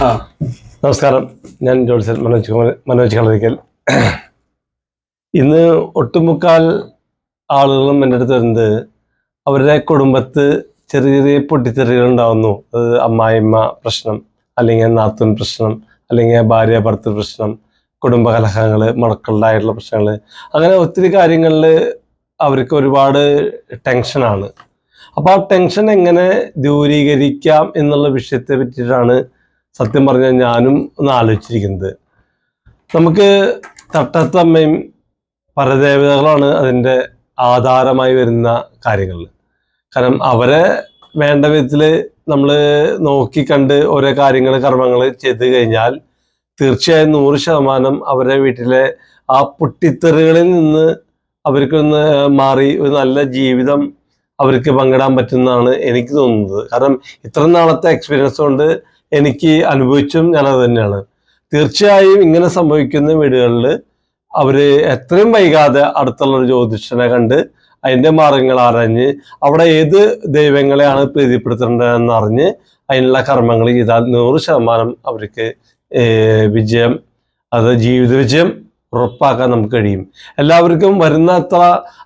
നമസ്കാരം. ഞാൻ ജോത്സൻ മനോജ് മനോജ് കളരിക്കൽ. ഇന്ന് ഒട്ടുമുക്കാൽ ആളുകളും എന്റെ അടുത്ത് വരുന്നത് അവരുടെ കുടുംബത്ത് ചെറിയ ചെറിയ പൊട്ടിത്തെറികൾ ഉണ്ടാവുന്നു. അത് അമ്മായിമ്മ പ്രശ്നം അല്ലെങ്കിൽ നാത്തൻ പ്രശ്നം അല്ലെങ്കിൽ ഭാര്യ ഭർത്ത പ്രശ്നം കുടുംബ കലഹങ്ങൾ മക്കളുടെ പ്രശ്നങ്ങൾ. അങ്ങനെ ഒത്തിരി കാര്യങ്ങളിൽ അവർക്ക് ഒരുപാട് ടെൻഷനാണ് അപ്പോൾ ആ ടെൻഷൻ എങ്ങനെ ദൂരീകരിക്കാം എന്നുള്ള വിഷയത്തെ പറ്റിയിട്ടാണ് സത്യം പറഞ്ഞാൽ ഞാനും ഒന്ന് ആലോചിച്ചിരിക്കുന്നത്. നമുക്ക് തട്ടത്തമ്മയും പരദേവതകളാണ് അതിന്റെ ആധാരമായി വരുന്ന കാര്യങ്ങൾ. കാരണം അവരെ വേണ്ട വിധത്തിൽ നമ്മൾ നോക്കിക്കണ്ട് ഓരോ കാര്യങ്ങൾ കർമ്മങ്ങൾ ചെയ്ത് കഴിഞ്ഞാൽ തീർച്ചയായും നൂറ് ശതമാനം അവരുടെ വീട്ടിലെ ആ പൊട്ടിത്തെറികളിൽ നിന്ന് അവർക്കൊന്ന് മാറി ഒരു നല്ല ജീവിതം അവർക്ക് പങ്കിടാൻ പറ്റുന്നതാണ് എനിക്ക് തോന്നുന്നത്. കാരണം ഇത്ര നാളത്തെ എക്സ്പീരിയൻസ് കൊണ്ട് എനിക്ക് അനുഭവിച്ചും ഞാനത് തന്നെയാണ്. തീർച്ചയായും ഇങ്ങനെ സംഭവിക്കുന്ന വീടുകളിൽ അവർ എത്രയും വൈകാതെ അടുത്തുള്ള ഒരു ജ്യോതിഷനെ കണ്ട് അതിന്റെ മാർഗങ്ങൾ അറിഞ്ഞ് അവിടെ ഏത് ദൈവങ്ങളെയാണ് പ്രീതിപ്പെടുത്തേണ്ടതെന്ന് അറിഞ്ഞ് അതിനുള്ള കർമ്മങ്ങൾ ചെയ്താൽ നൂറ് ശതമാനം അവർക്ക് വിജയം അത് ജീവിത വിജയം ഉറപ്പാക്കാൻ നമുക്ക് കഴിയും. എല്ലാവർക്കും വരുന്ന അത്ര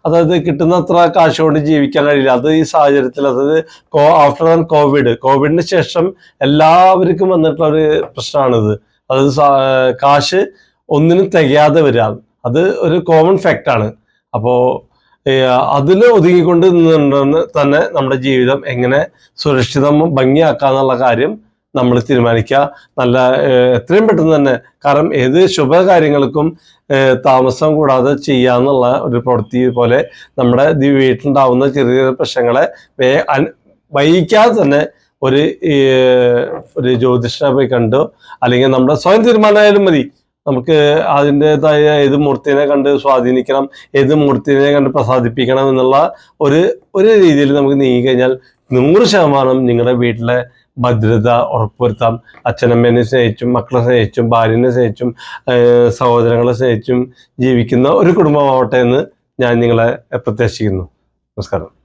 അതായത് കിട്ടുന്ന അത്ര കാശ് കൊണ്ട് ജീവിക്കാൻ കഴിയില്ല. അത് ഈ സാഹചര്യത്തിൽ അതായത് കോ ആഫ്റ്റർ ദാൻ കോവിഡ് കോവിഡിന് ശേഷം എല്ലാവർക്കും വന്നിട്ടുള്ള ഒരു പ്രശ്നമാണിത്. അതായത് കാശ് ഒന്നിനും തികയാതെ വരിക. അത് ഒരു കോമൺ ഫാക്റ്റാണ് അപ്പോൾ അതിൽ ഒതുങ്ങിക്കൊണ്ട് നിന്നുണ്ടെന്ന് തന്നെ നമ്മുടെ ജീവിതം എങ്ങനെ സുരക്ഷിതം ഭംഗിയാക്കാന്നുള്ള കാര്യം നമ്മൾ തീരുമാനിക്കുക. നല്ല എത്രയും പെട്ടെന്ന് തന്നെ. കാരണം ഏത് ശുഭകാര്യങ്ങൾക്കും താമസം കൂടാതെ ചെയ്യാന്നുള്ള ഒരു പ്രവൃത്തി പോലെ നമ്മുടെ വീട്ടിലുണ്ടാവുന്ന ചെറിയ ചെറിയ പ്രശ്നങ്ങളെ വേ വൈകാതെ തന്നെ ഒരു ഒരു ജ്യോതിഷനെ പോയി കണ്ടു? അല്ലെങ്കിൽ നമ്മുടെ സ്വയം തീരുമാനമായാലും മതി. നമുക്ക് അതിന്റെതായ ഏത് മൂർത്തിനെ കണ്ട് സ്വാധീനിക്കണം ഏത് മൂർത്തിനെ കണ്ട് പ്രസാദിപ്പിക്കണം എന്നുള്ള ഒരു ഒരു രീതിയിൽ നമുക്ക് നീങ്ങിക്കഴിഞ്ഞാൽ നൂറ് ശതമാനം നിങ്ങളുടെ വീട്ടിലെ ഭദ്രത ഉറപ്പുവരുത്താം. അച്ഛനമ്മേനെ സ്നേഹിച്ചും മക്കളെ സ്നേഹിച്ചും ഭാര്യനെ സ്നേഹിച്ചും സഹോദരങ്ങളെ സ്നേഹിച്ചും ജീവിക്കുന്ന ഒരു കുടുംബമാവട്ടെ എന്ന് ഞാൻ നിങ്ങളെ പ്രത്യാശിക്കുന്നു. നമസ്കാരം.